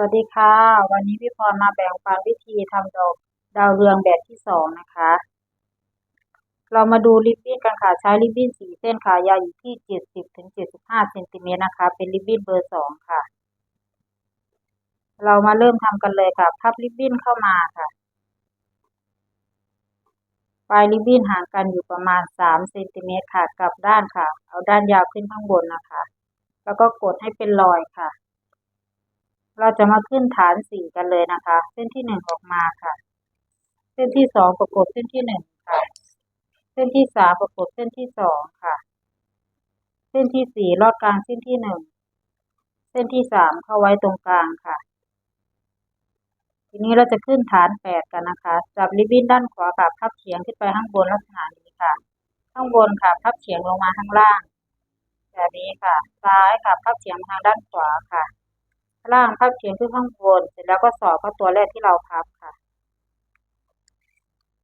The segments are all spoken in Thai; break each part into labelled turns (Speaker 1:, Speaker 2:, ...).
Speaker 1: สวัสดีค่ะ วันนี้พี่พรมาแบ่งปันวิธีทำดอกดาวเรืองแบบที่สองนะคะ เรามาดูริบบิ้นกันค่ะ ใช้ริบบิ้นสีเส้นค่ะยาวอยู่ที่เจ็ดสิบถึงเจ็ดสิบห้าเซนติเมตรนะคะ เป็นริบบิ้นเบอร์สองค่ะ เรามาเริ่มทำกันเลยค่ะ พับริบบิ้นเข้ามาค่ะปลายริบบิ้นห่างกันอยู่ประมาณสามเซนติเมตรค่ะกลับด้านค่ะ เอาด้านยาวขึ้นข้างบนนะคะ แล้วก็กดให้เป็นรอยค่ะ เราจะมาขึ้นฐานสี่กันเลยนะคะ เส้นที่หนึ่งออกมาค่ะ เส้นที่สองประกบเส้นที่หนึ่งค่ะ เส้นที่สามประกบเส้นที่สองค่ะ เส้นที่สี่ลอดกลางเส้นที่หนึ่ง เส้นที่สามเข้าไว้ตรงกลางค่ะ ทีนี้เราจะขึ้นฐานแปดกันนะคะ จับริบบิ้นด้านขวาค่ะพับเฉียงขึ้นไปข้างบนลักษณะนี้ค่ะ ข้างบนค่ะพับเฉียงลงมาข้างล่าง แบบนี้ค่ะ ซ้ายค่ะพับเฉียงทางด้านขวาค่ะ ล่างพับเฉียงขึ้นข้างบน เสร็จแล้วก็สอบเข้าตัวแรกที่เราพับค่ะ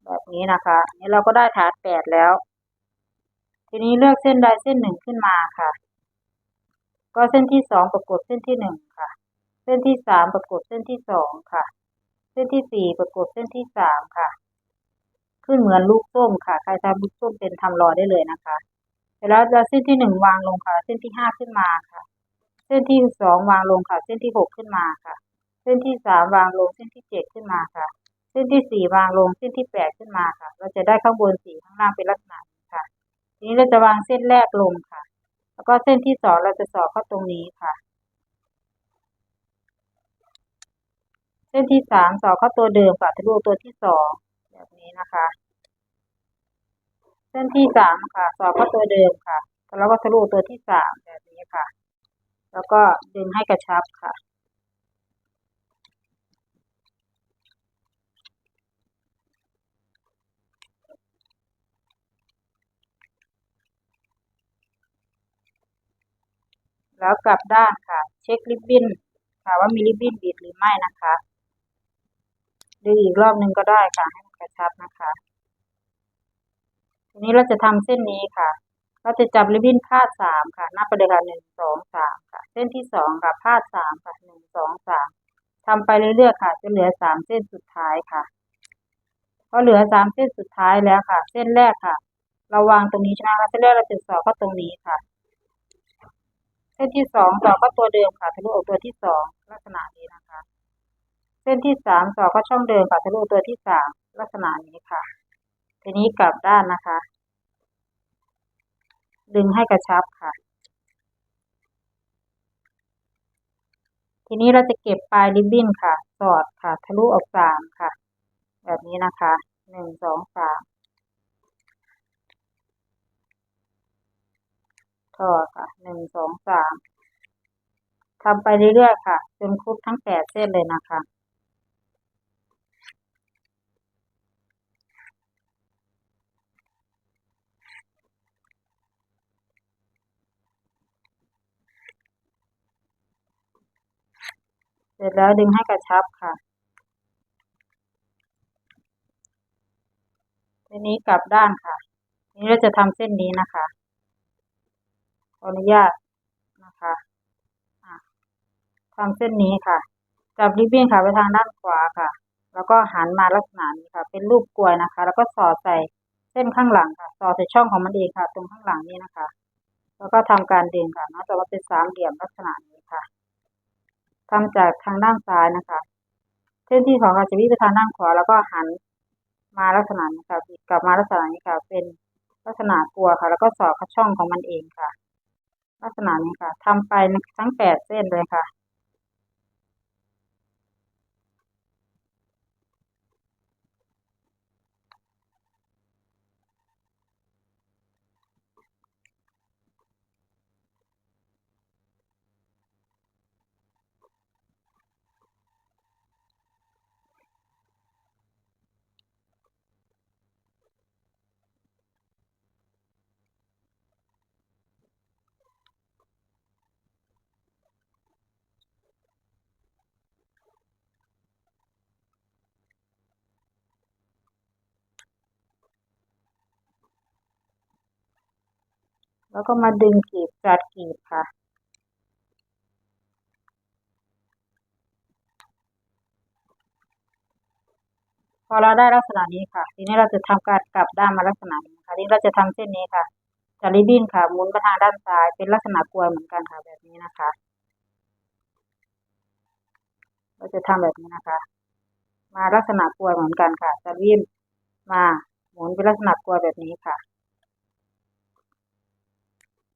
Speaker 1: แบบนี้นะคะนี่เราก็ได้ฐานแปดแล้ว ทีนี้เลือกเส้นใดเส้นหนึ่งขึ้นมาค่ะ ก็เส้นที่สองประกบเส้นที่หนึ่งค่ะ เส้นที่สามประกบเส้นที่สองค่ะ เส้นที่สี่ประกบเส้นที่สามค่ะ ขึ้นเหมือนลูกส้มค่ะ ใครทำลูกส้มเป็นทำรอได้เลยนะคะ เสร็จแล้วจะเส้นที่หนึ่งวางลงค่ะ เส้นที่ห้าขึ้นมาค่ะ เส้นที่สองวางลงค่ะ เส้นที่หกขึ้นมาค่ะ เส้นที่สามวางลง เส้นที่เจ็ดขึ้นมาค่ะ เส้นที่สี่วางลง เส้นที่แปดขึ้นมาค่ะ เราจะได้ข้างบนสี่ข้างล่างเป็นลักษณะค่ะ ทีนี้เราจะวางเส้นแรกลงค่ะ แล้วก็เส้นที่สองเราจะสอดเข้าตรงนี้ค่ะ เส้นที่สามสอดเข้าตัวเดิมค่ะทะลุตัวที่สองแบบนี้นะคะ เส้นที่สามค่ะ สอดเข้าตัวเดิมค่ะแล้วก็ทะลุตัวที่สามแบบนี้ค่ะ แล้วก็ดึงให้กระชับค่ะ แล้วกลับด้านค่ะ เช็คริบบิ้นค่ะว่ามีริบบิ้นบิดหรือไม่นะคะดึงอีกรอบหนึ่งก็ได้ค่ะให้มันกระชับนะคะ ทีนี้เราจะทำเส้นนี้ค่ะ เราจะจับริบบิ้นพาดสามค่ะ นับไปเลยค่ะหนึ่งสองสามค่ะ เส้นที่สองค่ะพาดสามค่ะหนึ่งสองสามทำไปเรื่อยๆค่ะจะเหลือสามเส้นสุดท้ายค่ะพอเหลือสามเส้นสุดท้ายแล้วค่ะ เส้นแรกค่ะเราวางตรงนี้ใช่ไหมคะเส้นแรกเราจะสอดเข้าตรงนี้ค่ะ เส้นที่สองสอดเข้าตัวเดิมค่ะทะลุออกตัวที่สองลักษณะนี้นะคะ เส้นที่สามสอดเข้าช่องเดิมค่ะทะลุตัวที่สามลักษณะนี้ค่ะ ทีนี้กลับด้านนะคะ ดึงให้กระชับค่ะ ทีนี้เราจะเก็บปลายริบบิ้นค่ะ สอดค่ะ ทะลุออกสามค่ะ แบบนี้นะคะหนึ่งสองสามถอดค่ะหนึ่งสองสามทำไปเรื่อยๆค่ะ จนครบทั้งแปดเส้นเลยนะคะ ร็จแล้วดึงให้กระชับค่ะ ทีนี้กลับด้านค่ะ ทีนี้เราจะทำเส้นนี้นะคะขออนุญาตนะคะทำเส้นนี้ค่ะ จับริบบิ้นค่ะไปทางด้านขวาค่ะ แล้วก็หันมาลักษณะนี้ค่ะ เป็นรูปกลวยนะคะ แล้วก็สอดใส่เส้นข้างหลังค่ะ สอดใส่ช่องของมันเองค่ะ ตรงข้างหลังนี้นะคะ แล้วก็ทำการดึงค่ะนะจะว่าเป็นสามเหลี่ยมลักษณะนี้ค่ะ ทำจากทางด้านซ้ายนะคะเส้นที่ของเราจะวิ่งไปทางด้านขวาแล้วก็หันมาลักษณะนี้ค่ะกลับมาลักษณะนี้ค่ะ เป็นลักษณะกลัวค่ะ แล้วก็สอดเข้าช่องของมันเองค่ะ ลักษณะนี้ค่ะทำไปทั้งแปดเส้นเลยค่ะ แล้วก็มาดึงกีบจัดกีบค่ะ พอเราได้ลักษณะนี้ค่ะ ทีนี้เราจะทำการกลับด้านมาลักษณะนี้ค่ะทีนี้เราจะทำเส้นนี้ค่ะจะริบบิ้นค่ะหมุนไปทางด้านซ้ายเป็นลักษณะกลวยเหมือนกันค่ะแบบนี้นะคะ เราจะทำแบบนี้นะคะ มาลักษณะกลวยเหมือนกันค่ะจะวิ่นมาหมุนเป็นลักษณะกลวยแบบนี้ค่ะ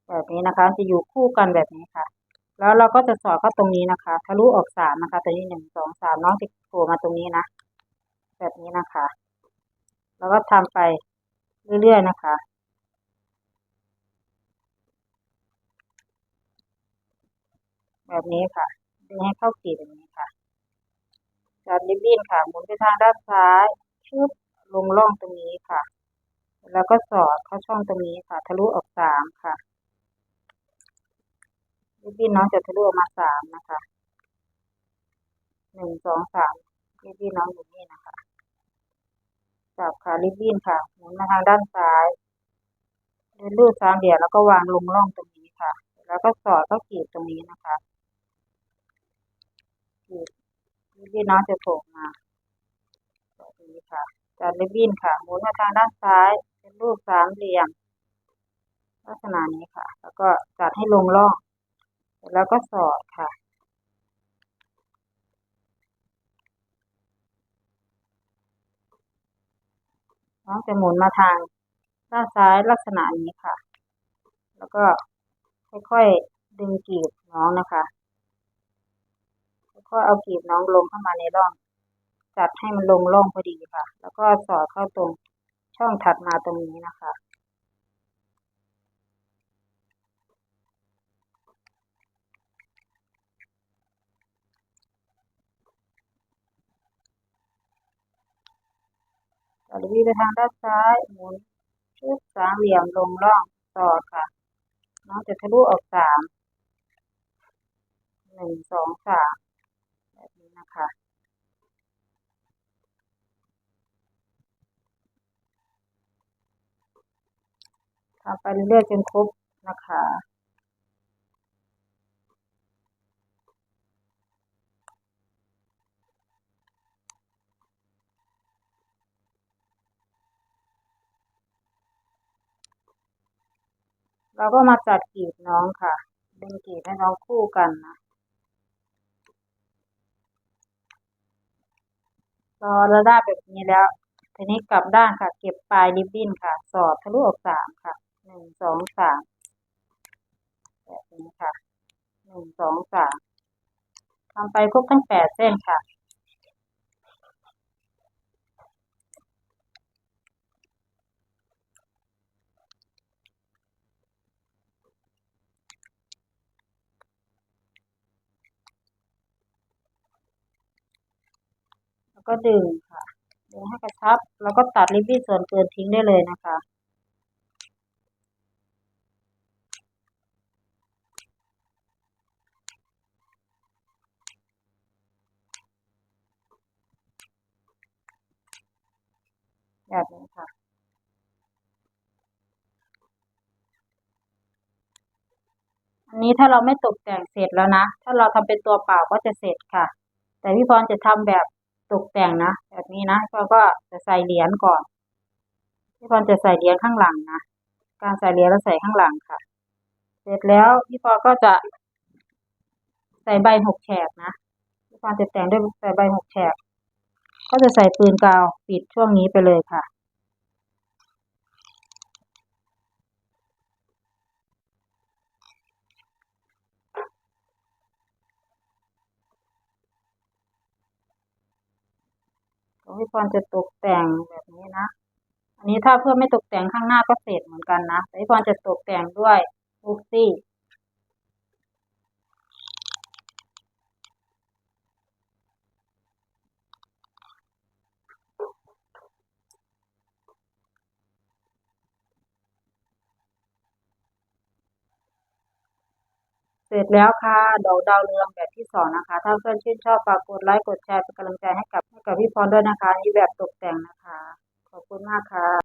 Speaker 1: แบบนี้นะคะ จะอยู่คู่กันแบบนี้ค่ะ แล้วเราก็จะสอดเข้าตรงนี้นะคะ ทะลุออกสามนะคะ ตัวนี้หนึ่งสองสามน้องจะโผล่มาตรงนี้นะ แบบนี้นะคะ แล้วก็ทำไปเรื่อยๆนะคะแบบนี้ค่ะ ดึงให้เข้ากีบแบบนี้ค่ะจับริบบิ้นค่ะ หมุนไปทางด้านซ้าย ชึบลงร่องตรงนี้ค่ะ แล้วก็สอดเข้าช่องตรงนี้ค่ะ ทะลุออกสามค่ะ ริบบิ้นน้องจะทะลุออกมาสามนะคะหนึ่งสองสามริบบิ้นน้องอยู่นี่นะคะจับค่ะริบบิ้นค่ะหมุนมาทางด้านซ้ายเลื่อนลูดสามเหลี่ยมแล้วก็วางลงร่องตรงนี้ค่ะ แล้วก็สอดเข้ากรีบตรงนี้นะคะกรีบริบบิ้นน้องจะโผล่มาแบบนี้ค่ะจับริบบิ้นค่ะหมุนมาทางด้านซ้ายเป็นรูปสามเหลี่ยมลักษณะนี้ค่ะ แล้วก็จัดให้ลงร่อง แล้วก็สอดค่ะ น้องจะหมุนมาทางด้านซ้ายลักษณะนี้ค่ะ แล้วก็ค่อยๆดึงกีบน้องนะคะค่อยๆเอากีบน้องลงเข้ามาในร่อง จัดให้มันลงร่องพอดีค่ะ แล้วก็สอดเข้าตรงช่องถัดมาตรงนี้นะคะ ตัดวีไปทางด้านซ้ายหมุนชุดสามเหลี่ยมลงร่องสอค่ะ น้องจะทะลุออกสามหนึ่งสองสามแบบนี้นะคะทำไปเรื่อยๆจนครบนะคะ เราก็มาจัดกีบน้องค่ะ ดึงกีบให้น้องคู่กันนะพอเราได้แบบนี้แล้ว ทีนี้กลับด้านค่ะ เก็บปลายริบบิ้นค่ะ สอดทะลุออกสามค่ะ หนึ่งสองสามแบบนี้ค่ะ หนึ่งสองสามทำไปครบทั้งแปดเส้นค่ะ ก็ดึงค่ะ ดึงให้กระชับ แล้วก็ตัดริบบิ้นส่วนเกินทิ้งได้เลยนะคะ แบบนี้ค่ะอันนี้ถ้าเราไม่ตกแต่งเสร็จแล้วนะ ถ้าเราทำเป็นตัวเปล่าก็จะเสร็จค่ะ แต่พี่พรจะทำแบบ ตกแต่งนะแบบนี้นะเราก็จะใส่เหรียญก่อน พี่พรจะใส่เหรียญข้างหลังนะการใส่เหรียญแล้วใส่ข้างหลังค่ะ เสร็จแล้วพี่พรก็จะใส่ใบหกแฉกนะพี่พรจะแต่งด้วยใส่ใบหกแฉกก็จะใส่ปืนกาวปิดช่วงนี้ไปเลยค่ะ ของพี่พรจะตกแต่งแบบนี้นะ อันนี้ถ้าเพื่อไม่ตกแต่งข้างหน้าก็เสร็จเหมือนกันนะแต่พี่พรจะตกแต่งด้วยฟุกซี่ เสร็จแล้วค่ะ ดอกดาวเรืองแบบที่สองนะคะ ถ้าเพื่อนชื่นชอบฝากกดไลค์กดแชร์เป็นกำลังใจให้กับให้กับพี่พรด้วยนะคะนี่แบบตกแต่งนะคะ ขอบคุณมากค่ะ